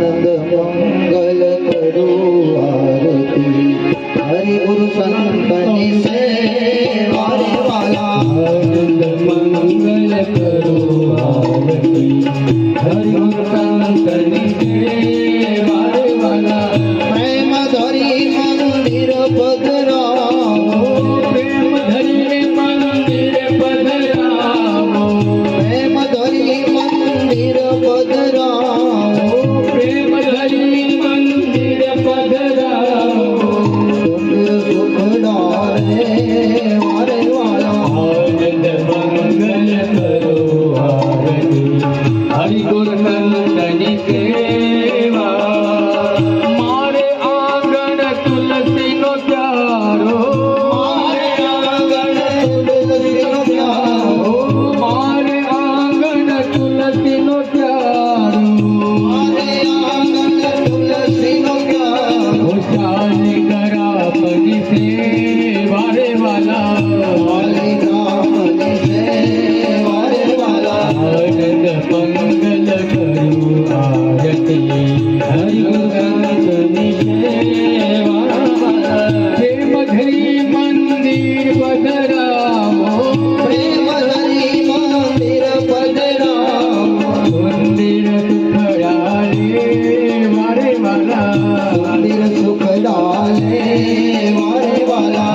आनंद मंगल करो आरती हरि गुरु संतन से आनंद मंगल करो आरती हरि गुरु संतन से वाला प्रेम धरी मंदिर पधरा मंदिर प्रेम धरी मंदिर पधरा Notias,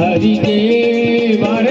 ஹரிதேவர